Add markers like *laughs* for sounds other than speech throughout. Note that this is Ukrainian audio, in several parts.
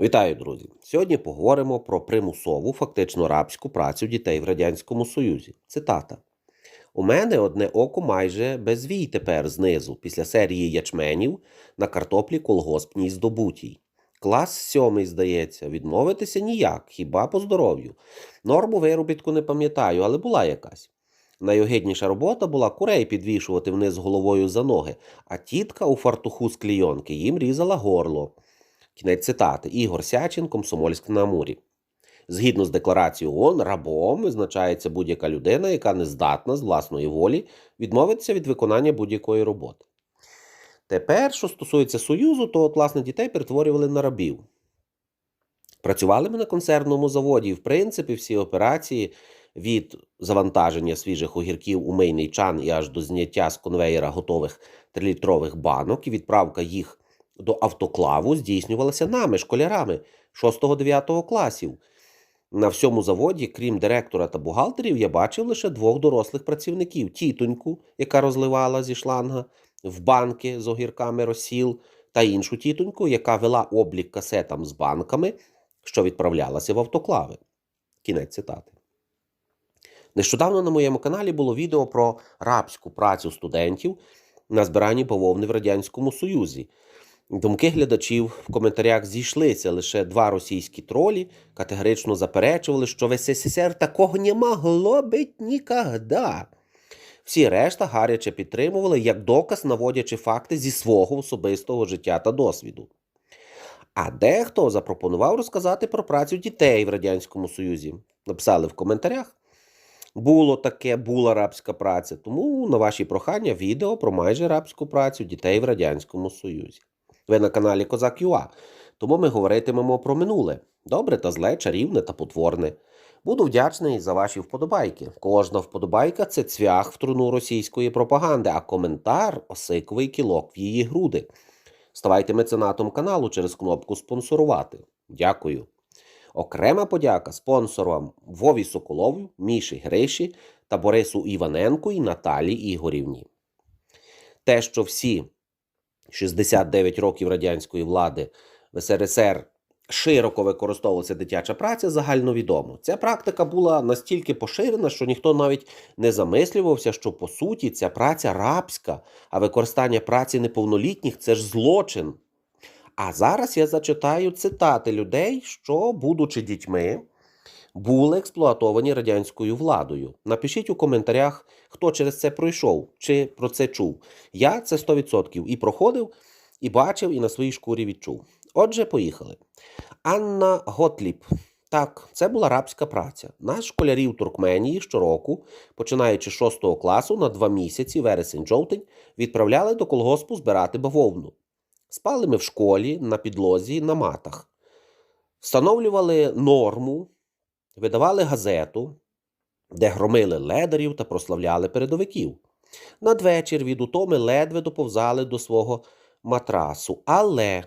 Вітаю, друзі! Сьогодні поговоримо про примусову, фактично рабську працю дітей в Радянському Союзі. Цитата. У мене одне око майже без вій тепер знизу, після серії ячменів на картоплі колгоспній здобутій. Клас сьомий, здається, відмовитися ніяк, хіба по здоров'ю. Норму виробітку не пам'ятаю, але була якась. Найогидніша робота була курей підвішувати вниз головою за ноги, а тітка у фартуху з клійонки їм різала горло. Кінець цитати. Ігор Сячин, Комсомольськ на Амурі. Згідно з декларацією ООН, рабом визначається будь-яка людина, яка не здатна з власної волі відмовитися від виконання будь-якої роботи. Тепер, що стосується Союзу, то от, власне дітей перетворювали на рабів. Працювали ми на консервному заводі, і, в принципі, всі операції від завантаження свіжих огірків у мийний чан і аж до зняття з конвеєра готових трилітрових банок і відправка їх до автоклаву здійснювалася нами, школярами 6-9 класів. На всьому заводі, крім директора та бухгалтерів, я бачив лише двох дорослих працівників: тітоньку, яка розливала зі шланга в банки з огірками розсіл, та іншу тітоньку, яка вела облік касетам з банками, що відправлялася в автоклави. Кінець цитати. Нещодавно на моєму каналі було відео про рабську працю студентів на збиранні бавовни в Радянському Союзі. Думки глядачів в коментарях зійшлися. Лише два російські тролі категорично заперечували, що в СССР такого не могло бути ніколи. Всі решта гаряче підтримували як доказ, наводячи факти зі свого особистого життя та досвіду. А дехто запропонував розказати про працю дітей в Радянському Союзі. Написали в коментарях. Було таке, була рабська праця, тому на ваші прохання відео про майже рабську працю дітей в Радянському Союзі. Ви на каналі Козак Юа, тому ми говоритимемо про минуле добре та зле, чарівне та потворне. Буду вдячний за ваші вподобайки. Кожна вподобайка це цвях в труну російської пропаганди, а коментар осиковий кілок в її груди. Ставайте меценатом каналу через кнопку спонсорувати. Дякую. Окрема подяка спонсорам Вові Соколову, Міші Гриші та Борису Іваненку і Наталі Ігорівні. Те, що всі 69 років радянської влади в СРСР широко використовувалася дитяча праця, загальновідомо. Ця практика була настільки поширена, що ніхто навіть не замислювався, що по суті ця праця рабська, а використання праці неповнолітніх це ж злочин. А зараз я зачитаю цитати людей, що, будучи дітьми, були експлуатовані радянською владою. Напишіть у коментарях, хто через це пройшов чи про це чув. Я це 100% і проходив, і бачив, і на своїй шкурі відчув. Отже, поїхали. Анна Готліп. Так, це була рабська праця. Нас, школярів Туркменії, щороку, починаючи з 6 класу на два місяці, вересень-жовтень, відправляли до колгоспу збирати бавовну. Спали ми в школі на підлозі на матах, встановлювали норму, видавали газету, де громили ледарів та прославляли передовиків. Надвечір від утоми ледве доповзали до свого матрасу, але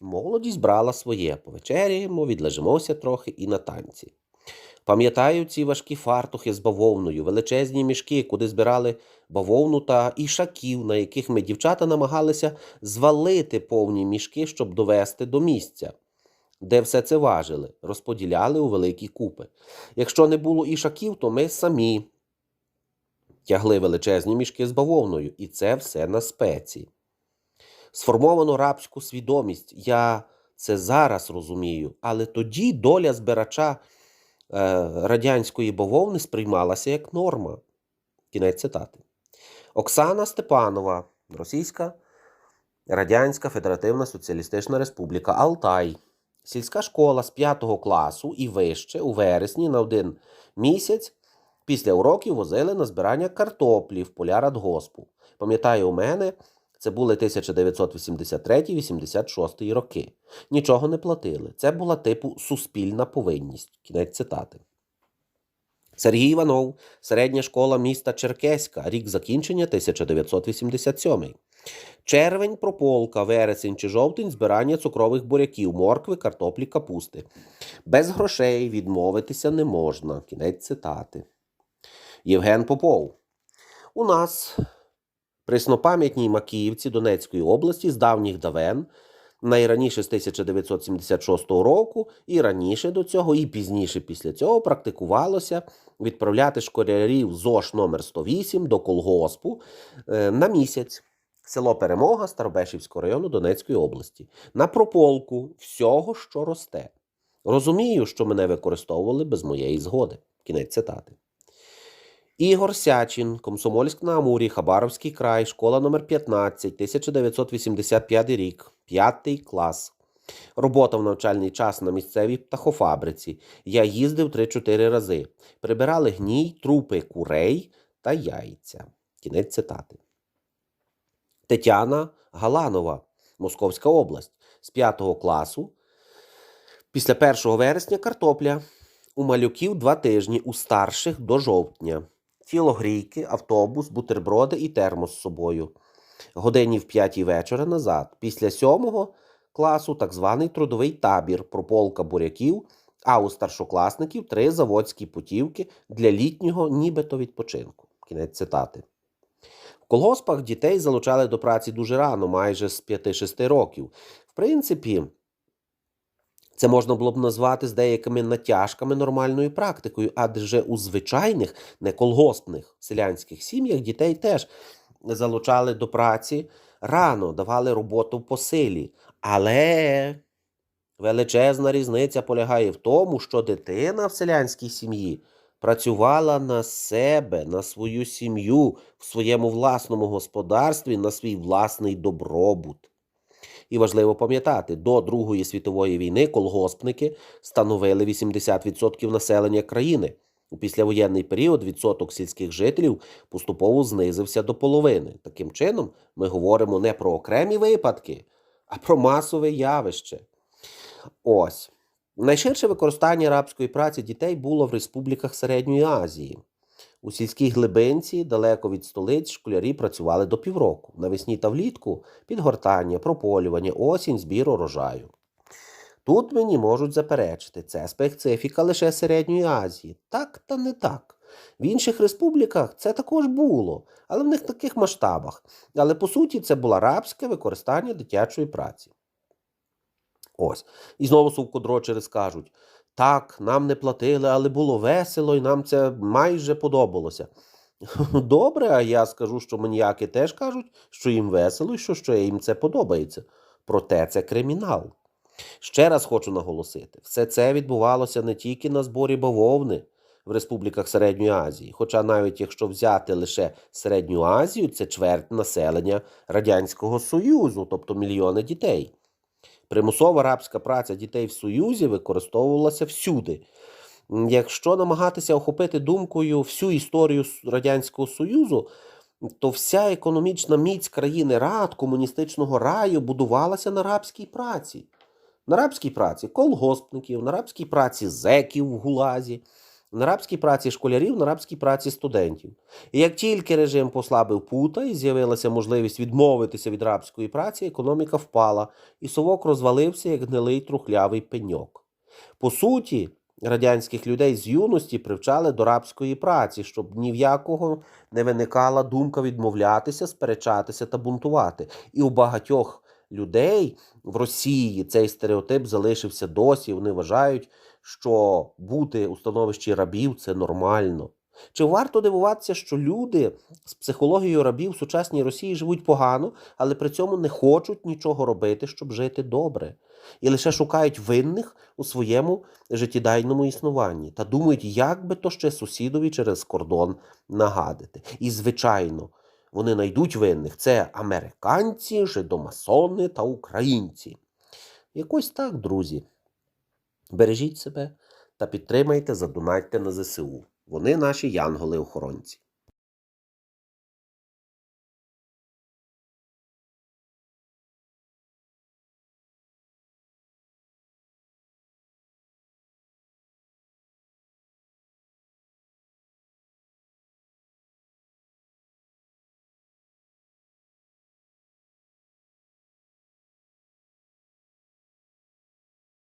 молодість брала своє. Повечеряємо, відлежимося трохи і на танці. Пам'ятаю ці важкі фартухи з бавовною, величезні мішки, куди збирали бавовну та ішаків, на яких ми дівчата намагалися звалити повні мішки, щоб довести до місця, де все це важили, розподіляли у великі купи. Якщо не було ішаків, то ми самі тягли величезні мішки з бавовною, і це все на спеці. Сформовано рабську свідомість. Я це зараз розумію, але тоді доля збирача. Е, радянської бавовни сприймалася як норма. Кінець цитати. Оксана Степанова, Російська Радянська Федеративна Соціалістична Республіка Алтай. Сільська школа з 5 класу і вище у вересні на один місяць після уроків возили на збирання картоплі в поля радгоспу. Пам'ятаю, у мене це були 1983-86 роки. Нічого не платили. Це була типу суспільна повинність. Кінець цитати. Сергій Іванов, середня школа міста Черкеська, рік закінчення 1987. Червень прополка, вересень чи жовтень збирання цукрових буряків, моркви, картоплі, капусти. Без грошей відмовитися не можна. Кінець цитати. Євген Попов. У нас Преснопам'ятній Макіївці Донецької області з давніх давен найраніше з 1976 року, і раніше до цього, і пізніше після цього практикувалося відправляти школярів ЗОШ номер 108 до колгоспу е, на місяць. Село Перемога Старобешівського району Донецької області на прополку всього, що росте. Розумію, що мене використовували без моєї згоди. Кінець цитати. Ігор Сячин, Комсомольськ на Амурі, Хабаровський край, школа номер 15, 1985 рік, 5 клас. Робота в навчальний час на місцевій птахофабриці. Я їздив 3-4 рази. Прибирали гній, трупи курей та яйця. Кінець цитати. Тетяна Галанова, Московська область, з 5 класу. Після 1 вересня картопля. У малюків два тижні, у старших до жовтня. Тілогрійки, автобус, бутерброди і термос з собою. Годині в 5 вечора назад. Після 7 класу так званий трудовий табір, прополка буряків, а у старшокласників три заводські путівки для літнього нібито відпочинку. Кінець цитати. В колгоспах дітей залучали до праці дуже рано, майже з 5-6 років. В принципі, це можна було б назвати з деякими натяжками нормальною практикою, адже у звичайних не колгоспних селянських сім'ях дітей теж залучали до праці рано, давали роботу по силі. Але величезна різниця полягає в тому, що дитина в селянській сім'ї працювала на себе, на свою сім'ю, в своєму власному господарстві, на свій власний добробут. І важливо пам'ятати, до Другої світової війни колгоспники становили 80% населення країни. У післявоєнний період відсоток сільських жителів поступово знизився до половини. Таким чином, ми говоримо не про окремі випадки, а про масове явище. Ось. Найширше використання арабської праці дітей було в республіках Середньої Азії. У сільській глибинці, далеко від столиць, школярі працювали до півроку. Навесні та влітку підгортання, прополювання, осінь, збір урожаю. Тут мені можуть заперечити, це специфіка лише Середньої Азії. Так та не так. В інших республіках це також було, але в них таких масштабах. Але по суті це було рабське використання дитячої праці. Ось. І знову сувкодрочери скажуть: так, нам не платили, але було весело, і нам це майже подобалося. *laughs* Добре, а я скажу, що маніяки теж кажуть, що їм весело і що, що їм це подобається. Проте це кримінал. Ще раз хочу наголосити: все це відбувалося не тільки на зборі бавовни в республіках Середньої Азії, хоча навіть якщо взяти лише Середню Азію, це чверть населення Радянського Союзу, тобто мільйони дітей. Примусова рабська праця дітей в Союзі використовувалася всюди. Якщо намагатися охопити думкою всю історію Радянського Союзу, то вся економічна міць країни рад комуністичного раю будувалася на рабській праці. На рабській праці колгоспників, на рабській праці зеків в гулазі, на рабській праці школярів, на рабській праці студентів. І як тільки режим послабив пута і з'явилася можливість відмовитися від рабської праці, економіка впала, і совок розвалився як гнилий трухлявий пеньок. По суті, радянських людей з юності привчали до рабської праці, щоб ні в якого не виникала думка відмовлятися, сперечатися та бунтувати. І у багатьох людей в Росії цей стереотип залишився досі. Вони вважають, що бути у становищі рабів це нормально. Чи варто дивуватися, що люди з психологією рабів в сучасній Росії живуть погано, але при цьому не хочуть нічого робити, щоб жити добре, і лише шукають винних у своєму життєдайному існуванні та думають, як би то ще сусідові через кордон нагадити. І, звичайно, вони знайдуть винних це американці, жидомасони та українці. Якось так, друзі. Бережіть себе та підтримайте, задонайте на ЗСУ. Вони наші янголи-охоронці.